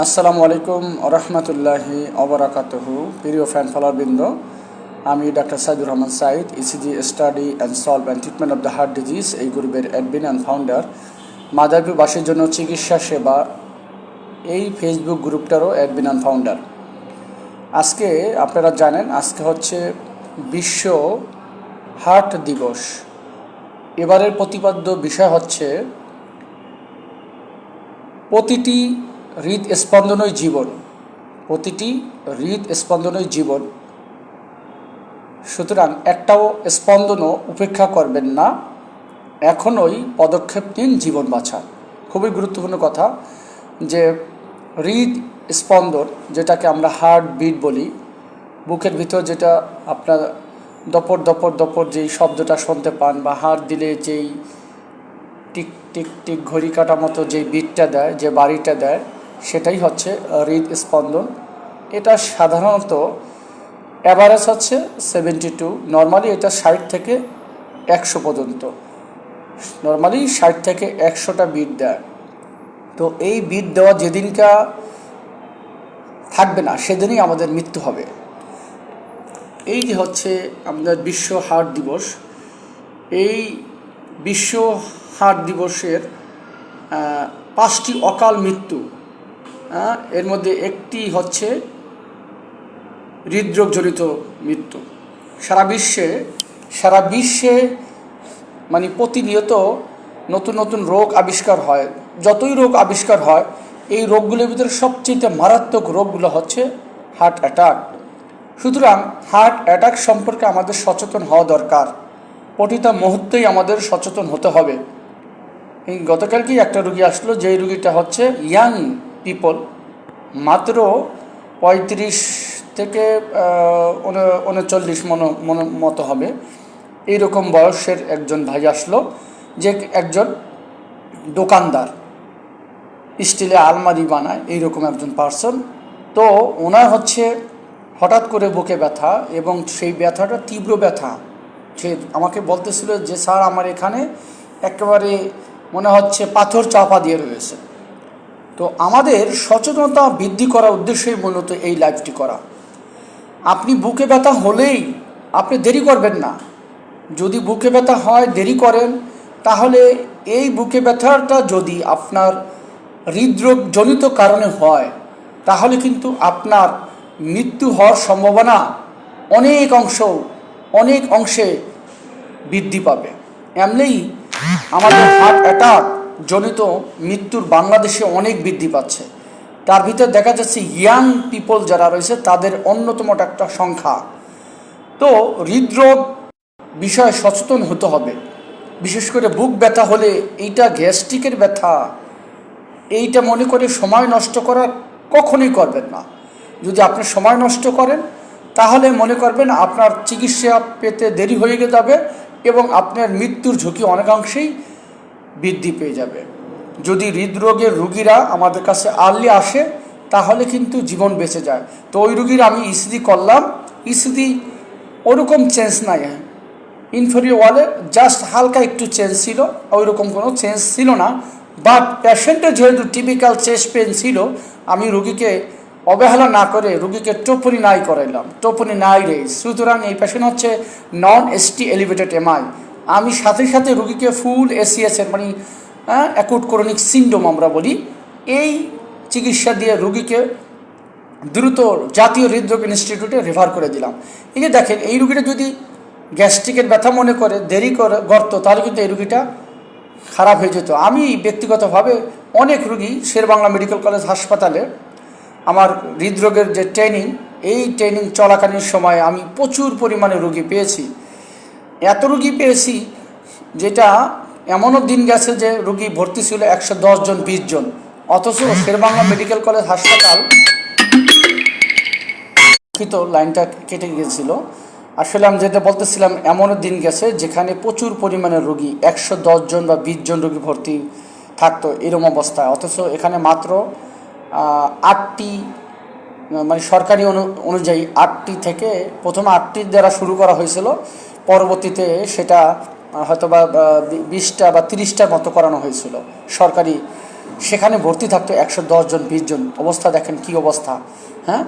আসসালামু আলাইকুম রহমতুল্লাহি অবরাকাতহ প্রিয় ফ্যান ফলোয়ারবৃন্দ আমি doctor Saidur Rahman Saeed ECG study and solve and treatment of the heart disease এই গ্রুপের অ্যাডমিন অ্যান্ড ফাউন্ডার মাদারীপুরবাসীর জন্য চিকিৎসা সেবা, এই ফেসবুক গ্রুপটারও অ্যাডমিন অ্যান্ড ফাউন্ডার আজকে আপনারা জানেন, আজকে হচ্ছে বিশ্ব হার্ট দিবস। এবারের প্রতিপাদ্য বিষয় হচ্ছে, প্রতিটি হৃদ স্পন্দনই জীবন। প্রতিটি হৃদ স্পন্দনই জীবন। সুতরাং একটাও স্পন্দনও উপেক্ষা করবেন না। এখনই পদক্ষেপ নিন জীবন বাঁচা খুবই গুরুত্বপূর্ণ কথা যে হৃদ স্পন্দন, যেটাকে আমরা হার্ট বিট বলি, বুকের ভিতর যেটা আপনার দপর দপর দপর যেই শব্দটা শুনতে পান বা হার্ট দিলে যেই টিক টিক টিক, ঘড়ি কাটা মতো যে বিটটা দেয়, যে বাড়িটা দেয় সেটাই হচ্ছে হৃদ স্পন্দন। এটা সাধারণত অ্যাভারেজ হচ্ছে সেভেন্টি টু নর্মালি এটা ষাট থেকে একশো পর্যন্ত। নর্মালি ষাট থেকে একশোটা বিট দেয়। তো এই বিট দেওয়া যেদিনকা থাকবে না, সেদিনই আমাদের মৃত্যু হবে। এই যে হচ্ছে আমাদের বিশ্ব হার্ট দিবস, এই বিশ্ব হার্ট দিবসের পাঁচটি অকাল মৃত্যু এর মধ্যে একটি হচ্ছে হৃদরোগজনিত মৃত্যু। সারা বিশ্বে সারা বিশ্বে মানে প্রতিনিয়ত নতুন নতুন রোগ আবিষ্কার হয়। যতই রোগ আবিষ্কার হয়, এই রোগগুলোর ভিতরে সবচেয়ে মারাত্মক রোগগুলো হচ্ছে হার্ট অ্যাটাক। সুতরাং হার্ট অ্যাটাক সম্পর্কে আমাদের সচেতন হওয়া দরকার। প্রতিটা মুহূর্তেই আমাদের সচেতন হতে হবে। এই গতকালকেই একটা রুগী আসলো, যেই রুগীটা হচ্ছে ইয়াং পিপল মাত্র পঁয়ত্রিশ থেকে উনচল্লিশ মন, মন- মতো হবে। এইরকম বয়সের একজন ভাই আসলো, যে একজন দোকানদার স্টিলে আলমারি বানায়, এইরকম একজন পার্সন তো ওনার হচ্ছে হঠাৎ করে বুকে ব্যথা এবং সেই ব্যথাটা তীব্র ব্যথা। সে আমাকে বলতেছিল যে, স্যার, আমার এখানে একেবারে মনে হচ্ছে পাথর চাপা দিয়ে রয়েছে। তো আমাদের সচেতনতা বৃদ্ধি করার উদ্দেশ্যেই মূলত এই লাইভটি করা। আপনি বুকে ব্যথা হলেই আপনি দেরি করবেন না। যদি বুকে ব্যথা হয়, দেরি করেন, তাহলে এই বুকে ব্যথাটা যদি আপনার হৃদরোগজনিত কারণে হয়, তাহলে কিন্তু আপনার মৃত্যু হওয়ার সম্ভাবনা অনেক অংশ, অনেক অংশে বৃদ্ধি পাবে। এমনিই আমাদের হার্ট অ্যাটাক জনিত মৃত্যুর বাংলাদেশে অনেক বৃদ্ধি পাচ্ছে। তার ভিতর দেখা যাচ্ছে ইয়াং পিপল যারা রয়েছে, তাদের অন্যতম একটা সংখ্যা। তো হৃদরোগ বিষয়ে সচেতন হতে হবে। বিশেষ করে বুক ব্যথা হলে এইটা গ্যাস্ট্রিকের ব্যথা, এইটা মনে করে সময় নষ্ট করা কখনোই করবেন না। যদি আপনি সময় নষ্ট করেন, তাহলে মনে করবেন আপনার চিকিৎসা পেতে দেরি হয়ে যাবে এবং আপনার মৃত্যুর ঝুঁকি অনেকাংশেই বৃদ্ধি পেয়ে যাবে। যদি হৃদরোগের রুগীরা আমাদের কাছে আর্লি আসে, তাহলে কিন্তু জীবন বেঁচে যায়। তো ওই রুগীর আমি ইসিজি করলাম। ইসিজি ওরকম চেঞ্জ নাই। ইনফেরিয়র ওয়ালে জাস্ট হালকা একটু চেঞ্জ ছিল ওই রকম কোনো চেঞ্জ ছিল না। বাট পেশেন্টের যেহেতু টিপিক্যাল চেস্ট পেন ছিল, আমি রুগীকে অবহেলা না করে রুগীকে টোপনি নাই করাইলাম। টোপনি নাই রে সুতরাং এই পেশেন্ট হচ্ছে নন এসটি এলিভেটেড এমআই আমি সাথে সাথে রুগীকে ফুল এসিএসের মানে অ্যাকুট ক্রনিক সিন্ডোম আমরা বলি, এই চিকিৎসা দিয়ে রুগীকে দ্রুত জাতীয় হৃদরোগ ইনস্টিটিউটে রেফার করে দিলাম। এই যে দেখেন, এই রুগীটা যদি গ্যাস্ট্রিকের ব্যথা মনে করে, দেরি করে, গর্ত, তাহলে কিন্তু এই রুগীটা খারাপ হয়ে যেত। আমি ব্যক্তিগতভাবে অনেক রুগী শেরবাংলা মেডিকেল কলেজ হাসপাতালে আমার হৃদরোগের যে ট্রেনিং এই ট্রেনিং চলাকালীন সময়ে আমি প্রচুর পরিমাণে রুগী পেয়েছি। এত রুগী পেয়েছি যেটা এমনও দিন গেছে যে রুগী ভর্তি ছিল একশো দশ জন, বিশ জন। অথচ শেরবাংলা মেডিকেল কলেজ হাসপাতাল দুঃখিত লাইনটা কেটে গিয়েছিল। আসলে আমি যেটা বলতেছিলাম, এমনও দিন গেছে যেখানে প্রচুর পরিমাণে রুগী, একশো জন বা বিশ জন রোগী ভর্তি থাকতো এরম অবস্থায়। অথচ এখানে মাত্র আটটি মানে সরকারি অনু, অনুযায়ী আটটি থেকে প্রথমে আটটির দ্বারা শুরু করা হয়েছিল। পরবর্তীতে সেটা আহ, হয়তো বা বিশটা বা তিরিশটার মতো করানো হয়েছিল। সরকারি সেখানে ভর্তি থাকতো একশো জন বিশ জন। অবস্থা দেখেন কি অবস্থা হ্যাঁ?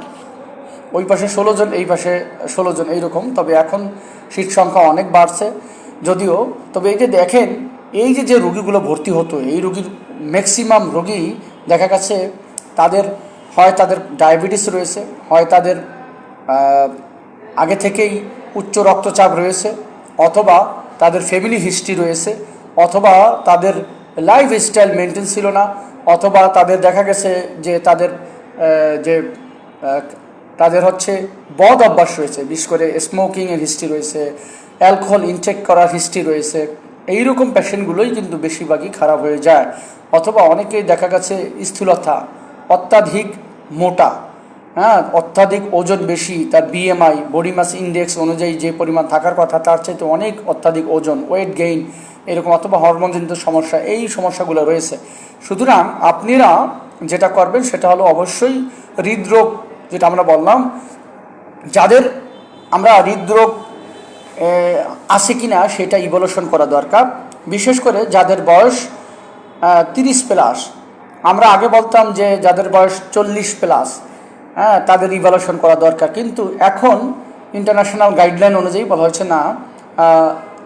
ওই পাশে ষোলো জন এই পাশে ষোলো জন এইরকম তবে এখন সিট সংখ্যা অনেক বাড়ছে। যদিও তবে এই যে দেখেন এই যে যে রুগীগুলো ভর্তি হতো এই রুগীর ম্যাক্সিমাম রোগী দেখা গেছে তাদের হয় তাদের ডায়াবেটিস রয়েছে হয় তাদের আগে থেকেই উচ্চ রক্তচাপ রয়েছে, অথবা তাদের ফ্যামিলি হিস্ট্রি রয়েছে, অথবা তাদের লাইফ স্টাইল মেনটেন ছিল না, অথবা তাদের দেখা গেছে যে তাদের যে তাদের হচ্ছে বদ অভ্যাস রয়েছে, বিশেষ করে স্মোকিংয়ের হিস্ট্রি রয়েছে অ্যালকোহল ইনটেক করার হিস্ট্রি রয়েছে, এইরকম পেশেন্টগুলোই কিন্তু বেশিরভাগই খারাপ হয়ে যায়। অথবা অনেকেই দেখা গেছে স্থূলতা, অত্যাধিক মোটা হ্যাঁ অত্যাধিক ওজন বেশি তার বিএমআই বডি মাস ইন্ডেক্স অনুযায়ী যে পরিমাণ থাকার কথা, তার চাইতে অনেক অত্যাধিক ওজন ওয়েট গেইন এরকম অথবা হরমোনজনিত সমস্যা, এই সমস্যাগুলো রয়েছে। সুতরাং আপনারা যেটা করবেন, সেটা হলো অবশ্যই হৃদরোগ, যেটা আমরা বললাম, যাদের আমরা হৃদরোগ আছে কি না সেটা ইভলিউশন করা দরকার। বিশেষ করে যাদের বয়স তিরিশ প্লাস আমরা আগে বলতাম যে যাদের বয়স চল্লিশ প্লাস হ্যাঁ তাদের ইভলিউশন করা দরকার। কিন্তু এখন ইন্টারন্যাশনাল গাইডলাইন অনুযায়ী বলা হচ্ছে না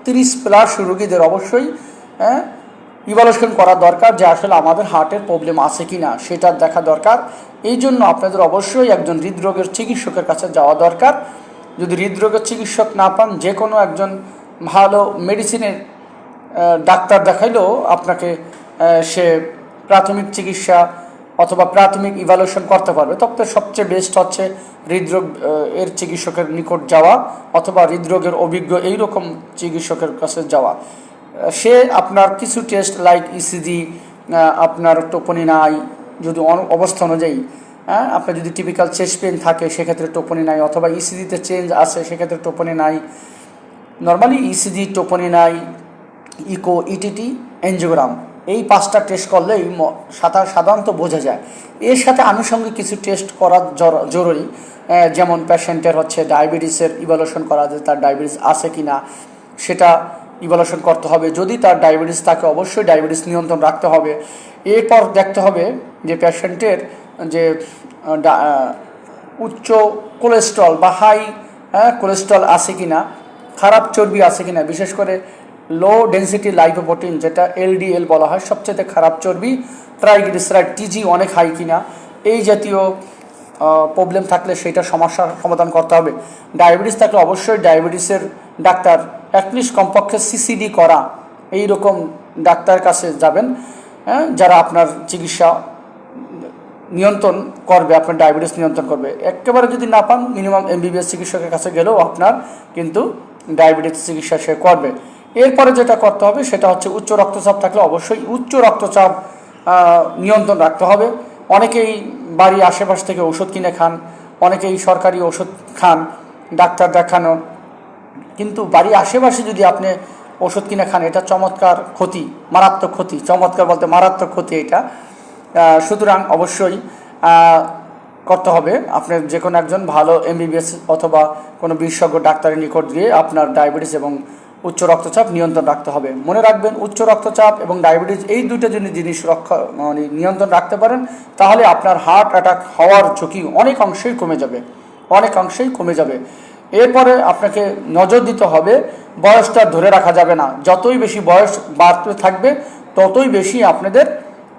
তিরিশ প্লাস রোগীদের অবশ্যই হ্যাঁ ইভলিউশন করা দরকার যে আসলে আমাদের হার্টের প্রবলেম আছে কি না সেটা দেখা দরকার। এই জন্য আপনাদের অবশ্যই একজন হৃদরোগের চিকিৎসকের কাছে যাওয়া দরকার। যদি হৃদরোগের চিকিৎসক না পান যে কোনো একজন ভালো মেডিসিনের ডাক্তার দেখাইলেও আপনাকে সে প্রাথমিক চিকিৎসা অথবা প্রাথমিক ইভ্যালুয়েশন করতে পারবে, তবে সবচেয়ে বেস্ট হচ্ছে হৃদরোগ এর চিকিৎসকের নিকট যাওয়া অথবা হৃদরোগের অভিজ্ঞ এইরকম চিকিৎসকের কাছে যাওয়া। সে আপনার কিছু টেস্ট লাইক ইসিজি আপনার টোপনি নাই যদি অবস্থা অনুযায়ী হ্যাঁ আপনার যদি টিপিক্যাল চেস্ট পেন থাকে, সেক্ষেত্রে টোপনি নাই অথবা ইসিজিতে চেঞ্জ আছে, সেক্ষেত্রে টোপনি নাই নর্মালি ইসিজি টোপনি নাই ইকো ইটিটি এনজিওগ্রাম এই পাঁচটা টেস্ট করলেই ম- সাঁতার সাধারণত বোঝা যায়। এর সাথে আনুষঙ্গিক কিছু টেস্ট করা জর- জরুরি। যেমন পেশেন্টের হচ্ছে ডায়াবেটিসের ইভ্যালুয়েশন করা যে তার ডায়াবেটিস আছে কি না সেটা ইভ্যালুয়েশন করতে হবে। যদি তার ডায়াবেটিস থাকে অবশ্যই ডায়াবেটিস নিয়ন্ত্রণ রাখতে হবে। এরপর দেখতে হবে যে পেশেন্টের যে উচ্চ কোলেস্ট্রল বা হাই কোলেস্ট্রল আছে কি না খারাপ চর্বি আছে কি না বিশেষ করে লো ডেন্সিটি লাইপোপ্রোটিন যেটা এলডিএল বলা হয়, সবচেয়ে খারাপ চর্বি ট্রাইগ্লিসারাইড টিজি অনেক হাই কিনা। এই জাতীয় প্রবলেম থাকলে সেইটা সমস্যার সমাধান করতে হবে। ডায়াবেটিস থাকলে অবশ্যই ডায়াবেটিসের ডাক্তার অ্যাটলিস্ট কমপক্ষে সিসিডি করা। এই রকম ডাক্তার কাছে যাবেন হ্যাঁ যারা আপনার চিকিৎসা নিয়ন্ত্রণ করবে, আপনার ডায়াবেটিস নিয়ন্ত্রণ করবে। একেবারে যদি না পান মিনিমাম এমবিবিএস চিকিৎসকের কাছে গেলেও আপনার কিন্তু ডায়াবেটিস চিকিৎসা সে করবে। এরপরে যেটা করতে হবে সেটা হচ্ছে উচ্চ রক্তচাপ থাকলে অবশ্যই উচ্চ রক্তচাপ নিয়ন্ত্রণ রাখতে হবে। অনেকেই বাড়ির আশেপাশ থেকে ওষুধ কিনে খান, অনেকেই সরকারি ওষুধ খান, ডাক্তার দেখানো। কিন্তু বাড়ির আশেপাশে যদি আপনি ওষুধ কিনে খান, এটা চমৎকার ক্ষতি, মারাত্মক ক্ষতি, চমৎকার বলতে মারাত্মক ক্ষতি এটা। সুতরাং অবশ্যই করতে হবে। আপনার যে কোনো একজন ভালো এমবিবিএস অথবা কোনো বিশেষজ্ঞ ডাক্তারের নিকট গিয়ে আপনার ডায়াবেটিস এবং উচ্চ রক্তচাপ নিয়ন্ত্রণ রাখতে হবে। মনে রাখবেন, উচ্চ রক্তচাপ এবং ডায়াবেটিস এই দুটো যদি জিনিস রক্ষা মানে নিয়ন্ত্রণ রাখতে পারেন, তাহলে আপনার হার্ট অ্যাটাক হওয়ার ঝুঁকি অনেক অংশেই কমে যাবে। অনেক অংশেই কমে যাবে। এরপরে আপনাকে নজর দিতে হবে, বয়সটা ধরে রাখা যাবে না। যতই বেশি বয়স বাড়তে থাকবে, ততই বেশি আপনাদের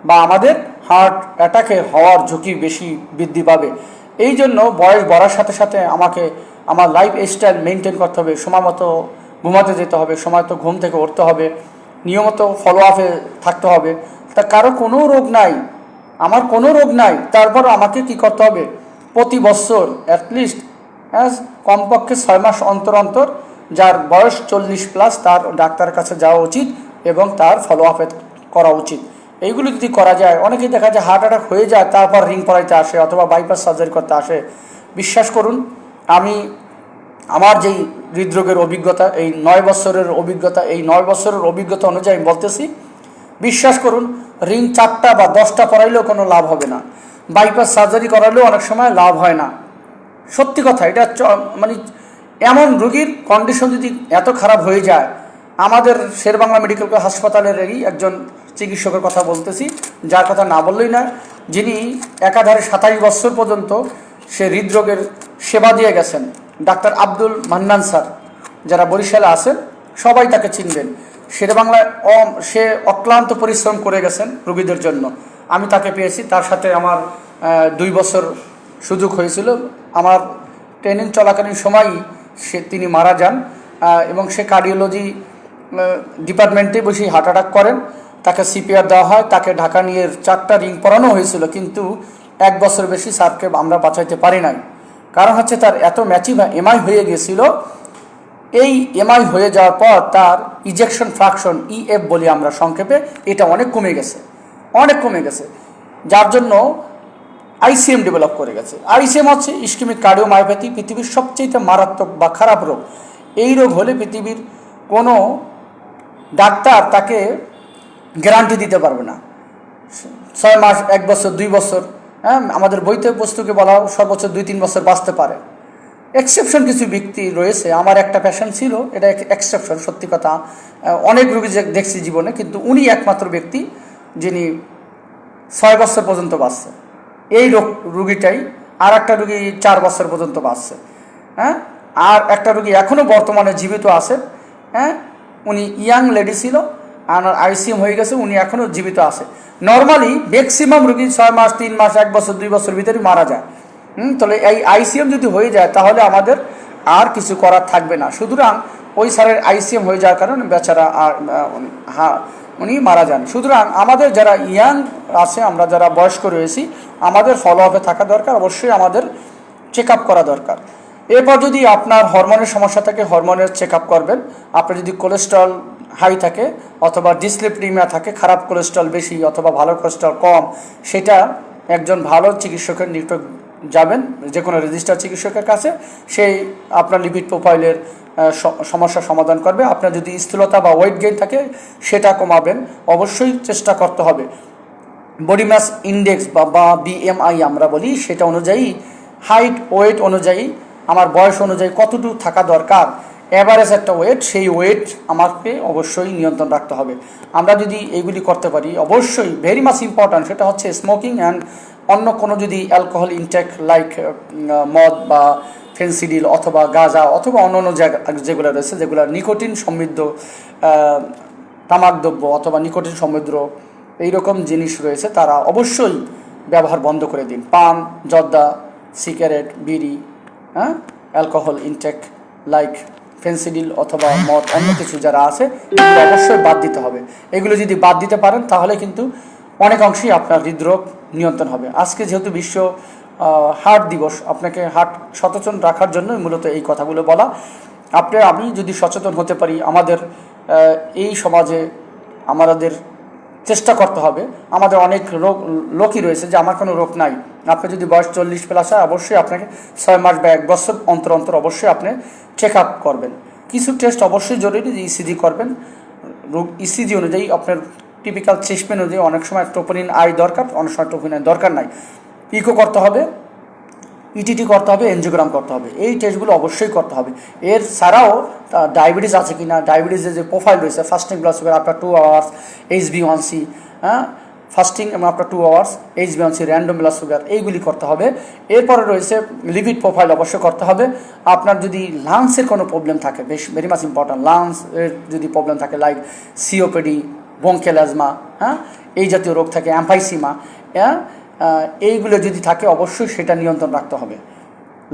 বা আমাদের হার্ট অ্যাটাকে হওয়ার ঝুঁকি বেশি বৃদ্ধি পাবে। এই জন্য বয়স বাড়ার সাথে সাথে আমাকে, আমার লাইফ স্টাইল মেনটেন করতে হবে। সময় মতো ঘুমাতে যেতে হবে, সময় তো ঘুম থেকে উঠতে হবে, নিয়মিত ফলো আপে থাকতে হবে। তা কারও কোনো রোগ নাই, আমার কোনো রোগ নাই, তারপর আমাকে কি করতে হবে? প্রতি বছর অ্যাটলিস্ট হ্যাঁ কমপক্ষে ছয় মাস অন্তর অন্তর যার বয়স চল্লিশ প্লাস তার ডাক্তারের কাছে যাওয়া উচিত এবং তার ফলো আপে করা উচিত। এইগুলো যদি করা যায় অনেকেই দেখা যায় হার্ট অ্যাটাক হয়ে যায়, তারপর রিং পড়াইতে আসে অথবা বাইপাস সার্জারি করতে আসে। বিশ্বাস করুন, আমি আমার যেই হৃদরোগের অভিজ্ঞতা, এই নয় বছরের অভিজ্ঞতা, এই নয় বছরের অভিজ্ঞতা অনুযায়ী আমি বলতেছি, বিশ্বাস করুন, রিং চারটা বা দশটা পড়াইলেও কোনো লাভ হবে না। বাইপাস সার্জারি করালেও অনেক সময় লাভ হয় না। সত্যি কথা, এটা মানে এমন রোগীর কন্ডিশন যদি এত খারাপ হয়ে যায়, আমাদের শেরবাংলা মেডিকেল কলেজ হাসপাতালের একজন চিকিৎসকের কথা বলতেছি, যার কথা না বললেই না যিনি একাধারে সাতাশ বছর পর্যন্ত সে হৃদরোগের সেবা দিয়ে গেছেন। ডাক্তার আব্দুল মান্নান স্যার, যারা বরিশালে আছেন, সবাই তাকে চিনবেন। শেরে বাংলায় অ- সে অক্লান্ত পরিশ্রম করে গেছেন রোগীদের জন্য। আমি তাকে পেয়েছি, তার সাথে আমার দুই বছর সুযোগ হয়েছিল। আমার ট্রেনিং চলাকালীন সময়ই সে, তিনি মারা যান এবং সে কার্ডিওলজি ডিপার্টমেন্টে বসে হার্ট অ্যাটাক করেন। তাকে সিপিআর দেওয়া হয়, তাকে ঢাকা নিয়ে চারটা রিং পরানো হয়েছিল, কিন্তু এক বছর বেশি স্যারকে আমরা বাঁচাইতে পারি নাই। কারণ হচ্ছে তার এত ম্যাচিভ এমআই হয়ে গিয়েছিল, এই এমআই হয়ে যাওয়ার পর তার ইজেকশন ফ্রাকশন ইএফ বলি আমরা সংক্ষেপে, এটা অনেক কমে গেছে, অনেক কমে গেছে। যার জন্য আইসিএম ডেভেলপ করে গেছে। আইসিএম হচ্ছে ইস্কিমিক কার্ডিওমায়োপ্যাথি পৃথিবীর সবচেয়ে মারাত্মক বা খারাপ রোগ। এই রোগ হলে পৃথিবীর কোনো ডাক্তার তাকে গ্যারান্টি দিতে পারবে না। ছয় মাস, এক বছর, দুই বছর হ্যাঁ আমাদের বইতে বস্তুকে বলা সর্বোচ্চ দুই তিন বছর বাঁচতে পারে। এক্সেপশন কিছু ব্যক্তি রয়েছে। আমার একটা প্যাশন ছিল, এটা এক্সেপশন সত্যি কথা। অনেক রোগী দেখছি জীবনে, কিন্তু উনি একমাত্র ব্যক্তি যিনি ছয় বছর পর্যন্ত বাঁচছে। এই রোগ, রুগীটাই আর একটা রুগী চার বছর পর্যন্ত বাঁচছে। হ্যাঁ আর একটা রুগী এখনও বর্তমানে জীবিত আছে। হ্যাঁ উনি ইয়াং লেডি ছিল। আর আইসিএম হয়ে গেছে উনি এখনও জীবিত আছে। নর্মালি ম্যাক্সিমাম রুগী ছয় মাস তিন মাস এক বছর দুই বছর ভিতরে মারা যায়। হুম তাহলে এই আইসিএম যদি হয়ে যায় তাহলে আমাদের আর কিছু করার থাকবে না। সুতরাং ওই স্যারের আইসিএম হয়ে যাওয়ার কারণে বেচারা আর আহ, হা উনি মারা যান। সুতরাং আমাদের যারা ইয়াং আছে আমরা যারা বয়স্ক রয়েছি আমাদের ফলো আপে থাকা দরকার। অবশ্যই আমাদের চেক আপ করা দরকার। এরপর যদি আপনার হরমোনের সমস্যা থাকে হরমোনের চেক আপ করবেন। আপনার যদি কোলেস্ট্রল হাই থাকে অথবা ডিসলিপ্রিমিয়া থাকে খারাপ কোলেস্ট্রল বেশি অথবা ভালো কোলেস্ট্রল কম সেটা একজন ভালো চিকিৎসকের নিকট যাবেন যে কোনো রেজিস্টার চিকিৎসকের কাছে। সেই আপনার লিপিড প্রোফাইলের আহ, স- সমস্যার সমাধান করবে। আপনার যদি স্থূলতা বা ওয়েট গেইন থাকে সেটা কমাবেন। অবশ্যই চেষ্টা করতে হবে। বডি মাস ইন্ডেক্স বা বিএমআই আমরা বলি সেটা অনুযায়ী হাইট ওয়েট অনুযায়ী আমার বয়স অনুযায়ী কতটুকু থাকা দরকার? অ্যাভারেজ একটা ওয়েট সেই ওয়েট আমাকে অবশ্যই নিয়ন্ত্রণ রাখতে হবে। আমরা যদি এইগুলি করতে পারি, অবশ্যই ভেরি মাচ ইম্পর্ট্যান্ট সেটা হচ্ছে স্মোকিং অ্যান্ড অন্য কোনো যদি অ্যালকোহল ইনটেক লাইক মদ বা ফেন্সিডিল অথবা গাঁজা অথবা অন্য অন্য জায়গা, যেগুলো রয়েছে, যেগুলো নিকোটিন সমৃদ্ধ তামাকদ্রব্য অথবা নিকোটিন সমৃদ্ধ এইরকম জিনিস রয়েছে, তারা অবশ্যই ব্যবহার বন্ধ করে দিন। পান, জর্দা সিগারেট বিড়ি হ্যাঁ? অ্যালকোহল ইনটেক লাইক ফেন্সিডিল অথবা মদ, অন্য কিছু যারা আছে অবশ্যই বাদ দিতে হবে। এগুলো যদি বাদ দিতে পারেন, তাহলে কিন্তু অনেক অংশেই আপনার হৃদরোগ নিয়ন্ত্রণ হবে। আজকে যেহেতু বিশ্ব হার্ট দিবস, আপনাকে হার্ট সচেতন রাখার জন্যই মূলত এই কথাগুলো বলা। আপনি, আমি যদি সচেতন হতে পারি, আমাদের এই সমাজে, আমাদের চেষ্টা করতে হবে। আমাদের অনেক রোগ, লোকই রয়েছে যে আমার কোনো রোগ নাই। আপনি যদি বয়স চল্লিশ প্লাস হয়, অবশ্যই আপনাকে ছয় মাস বা এক বছর অন্তর অন্তর অবশ্যই আপনি চেক আপ করবেন। কিছু টেস্ট অবশ্যই জরুরি যে ইসিজি করবেন। রোগ ইসিজি অনুযায়ী আপনার টিপিক্যাল চেস্টমেন্ট অনুযায়ী অনেক সময় টোপনিন আই দরকার, অনেক সময় টোপনিন আই দরকার নাই। ইকো করতে হবে। ইটিটি করতে হবে এনজিওগ্রাম করতে হবে। এই টেস্টগুলো অবশ্যই করতে হবে। এর ছাড়াও ডায়াবেটিস আছে কি না ডায়াবেটিসের যে প্রোফাইল রয়েছে fasting blood sugar after two hours H B one C হ্যাঁ? ফাস্টিং এবং after two hours H B one C random blood sugar এইগুলি করতে হবে। এরপরে রয়েছে লিপিড প্রোফাইল অবশ্যই করতে হবে। আপনার যদি লাংসের কোনো প্রবলেম থাকে, বেশ ভেরি মাচ ইম্পর্ট্যান্ট লাংস এর যদি প্রবলেম থাকে লাইক সিওপিডি বঙ্কেলাজমা হ্যাঁ? এই জাতীয় রোগ থাকে অ্যাম্পাইসিমা হ্যাঁ? এইগুলো যদি থাকে, অবশ্যই সেটা নিয়ন্ত্রণ রাখতে হবে।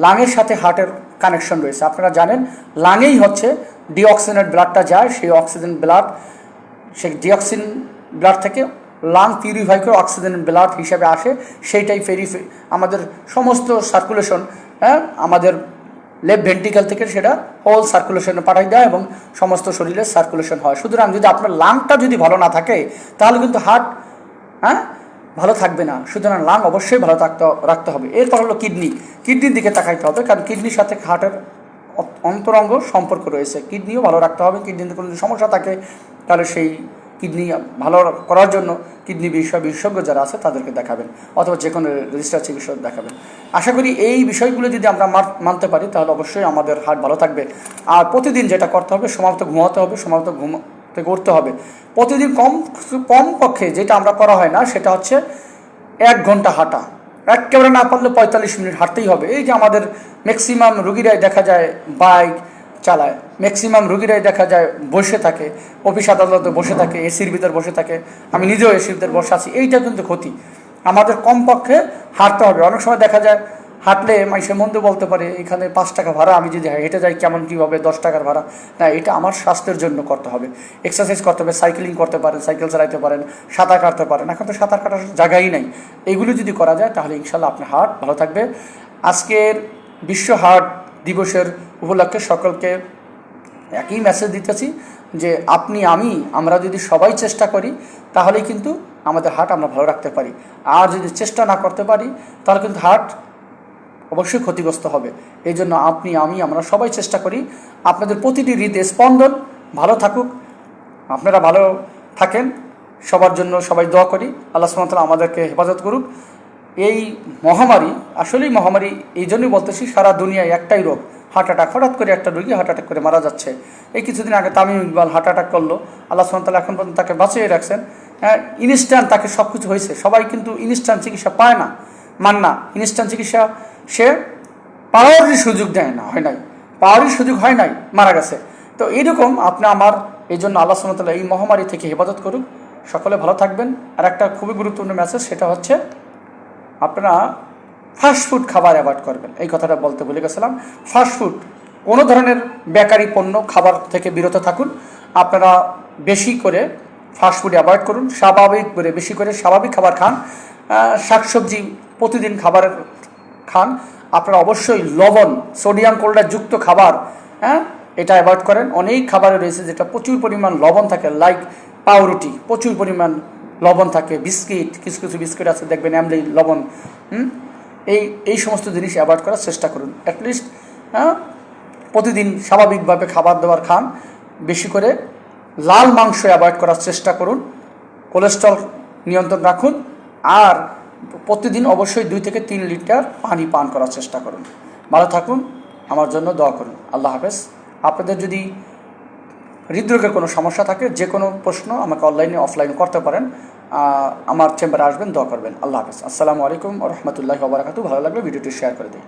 লাঙের সাথে হার্টের কানেকশন রয়েছে। আপনারা জানেন, লাঙেই হচ্ছে ডিঅক্সিজেনের ব্লাডটা যায়, সেই অক্সিজেন ব্লাড সেই ডিঅক্সিন ব্লাড থেকে লাং পিউরিফাই করে অক্সিজেন ব্লাড হিসাবে আসে, সেইটাই ফেরি আমাদের সমস্ত সার্কুলেশন হ্যাঁ আমাদের লেফট ভেন্টিক্যাল থেকে সেটা হোল সার্কুলেশনে পাঠাই দেয় এবং সমস্ত শরীরের সার্কুলেশন হয়। সুতরাং যদি আপনার লাংটা যদি ভালো না থাকে, তাহলে কিন্তু হার্ট হ্যাঁ ভালো থাকবে না। সুতরাং লাং অবশ্যই ভালো থাকতে রাখতে হবে। এরপর হলো কিডনি কিডনির দিকে তাকাইতে হবে। কারণ কিডনির সাথে হার্টের অন্তরঙ্গ সম্পর্ক রয়েছে। কিডনিও ভালো রাখতে হবে। কিডনিতে কোনো সমস্যা থাকে, তাহলে সেই কিডনি ভালো করার জন্য কিডনি বিষয় বিশেষজ্ঞ যারা আছে, তাদেরকে দেখাবেন। অথবা যে কোনো রেজিস্টার চিকিৎসক দেখাবেন। আশা করি এই বিষয়গুলো যদি আমরা মার- মানতে পারি, তাহলে অবশ্যই আমাদের হার্ট ভালো থাকবে। আর প্রতিদিন যেটা করতে হবে সময়মতো ঘুমাতে হবে। সময়মতো ঘুম উঠতে হবে। প্রতিদিন কম কম পক্ষে যেটা আমরা করা হয় না, সেটা হচ্ছে এক ঘণ্টা হাঁটা। একেবারে না পারলে পঁয়তাল্লিশ মিনিট হাঁটতেই হবে। এই যে আমাদের ম্যাক্সিমাম রুগীরাই দেখা যায় বাইক চালায় ম্যাক্সিমাম রুগীরাই দেখা যায় বসে থাকে অফিস আদালতে বসে থাকে এসির ভিতর বসে থাকে, আমি নিজেও এসির ভিতর বসে আছি, এইটা কিন্তু ক্ষতি। আমাদের কমপক্ষে হাঁটতে হবে। অনেক সময় দেখা যায় হাঁটলে মানুষের মধ্যে বলতে পারে, এখানে পাঁচ টাকা ভাড়া, আমি যদি হেঁটে যাই কেমন কী হবে? দশ টাকার ভাড়া। না, এটা আমার স্বাস্থ্যের জন্য করতে হবে। এক্সারসাইজ করতে হবে সাইকেলিং করতে পারেন সাইকেল চালাইতে পারেন, সাঁতার কাটতে পারেন। এখন তো সাঁতার কাটার জায়গাই নেই। এইগুলো যদি করা যায়, তাহলে ইনশাল্লাহ আপনার হার্ট ভালো থাকবে। আজকের বিশ্ব হার্ট দিবসের উপলক্ষে সকলকে একই মেসেজ দিতেছি যে, আপনি, আমি, আমরা যদি সবাই চেষ্টা করি, তাহলেই কিন্তু আমাদের হার্ট আমরা ভালো রাখতে পারি। আর যদি চেষ্টা না করতে পারি, তাহলে কিন্তু হার্ট অবশ্যই ক্ষতিগ্রস্ত হবে। এই জন্য আপনি, আমি, আমরা সবাই চেষ্টা করি আপনাদের প্রতিটি হৃদে স্পন্দন। ভালো থাকুক। আপনারা ভালো থাকেন। সবার জন্য সবাই দোয়া করি। আল্লাহ সুমতলা আমাদেরকে হেফাজত করুক। এই মহামারী, আসলেই মহামারী, এই জন্যই বলতেছি, সারা দুনিয়ায় একটাই রোগ। Heart attack. হঠাৎ করে একটা রোগী হার্ট অ্যাটাক করে মারা যাচ্ছে। এই কিছুদিন আগে তামিম ইকবাল হার্ট অ্যাটাক করল। আল্লাহ সুমতলা এখন পর্যন্ত তাকে বাঁচিয়ে রাখছেন। হ্যাঁ ইনস্ট্যান্ট তাকে সব কিছু হয়েছে। সবাই কিন্তু ইনস্ট্যান্ট চিকিৎসা পায় না মান না ইনস্ট্যান্ট চিকিৎসা সে পাওয়ারই সুযোগ দেয় না, হয় নাই। পাওয়ারই সুযোগ হয় নাই, মারা গেছে। তো এইরকম আপনি আমার এই জন্য আল্লাহ সুমতলা এই মহামারী থেকে হেফাজত করুক। সকলে ভালো থাকবেন। আর একটা খুবই গুরুত্বপূর্ণ মেসেজ সেটা হচ্ছে আপনারা ফাস্টফুড খাবার অ্যাভয়েড করবেন। এই কথাটা বলতে ভুলে গেছিলাম। ফাস্টফুড কোনো ধরনের বেকারি পণ্য খাবার থেকে বিরত থাকুন। আপনারা বেশি করে ফাস্টফুড অ্যাভয়েড করুন। স্বাভাবিক করে, বেশি করে স্বাভাবিক খাবার খান। শাকসবজি প্রতিদিন খাবারের খান, আপনারা অবশ্যই লবণ, সোডিয়াম ক্লোরাইড যুক্ত খাবার হ্যাঁ এটা অ্যাভয়েড করেন। অনেক খাবারে রয়েছে যেটা প্রচুর পরিমাণ লবণ থাকে লাইক পাউরুটি, প্রচুর পরিমাণ লবণ থাকে, বিস্কিট, কিছু কিছু বিস্কিট আছে, দেখবেন এমনি লবণ এই এই সমস্ত জিনিস অ্যাভয়েড করার চেষ্টা করুন। অ্যাটলিস্ট হ্যাঁ প্রতিদিন স্বাভাবিকভাবে খাবার দাবার খান, বেশি করে লাল মাংস অ্যাভয়েড করার চেষ্টা করুন, কোলেস্ট্রল নিয়ন্ত্রণ রাখুন, আর প্রতিদিন অবশ্যই দুই থেকে তিন লিটার পানি পান করার চেষ্টা করুন। ভালো থাকুন, আমার জন্য দোয়া করুন। আল্লাহ হাফেজ। আপনাদের যদি হৃদরোগের কোনো সমস্যা থাকে, যে কোনো প্রশ্ন আমাকে অনলাইনে, অফলাইন করতে পারেন। আমার চেম্বারে আসবেন, দোয়া করবেন। আল্লাহ হাফেজ। আসসালামু আলাইকুম রহমতুল্লাহ ওবরাকাতু ভালো লাগলে ভিডিওটি শেয়ার করে দিই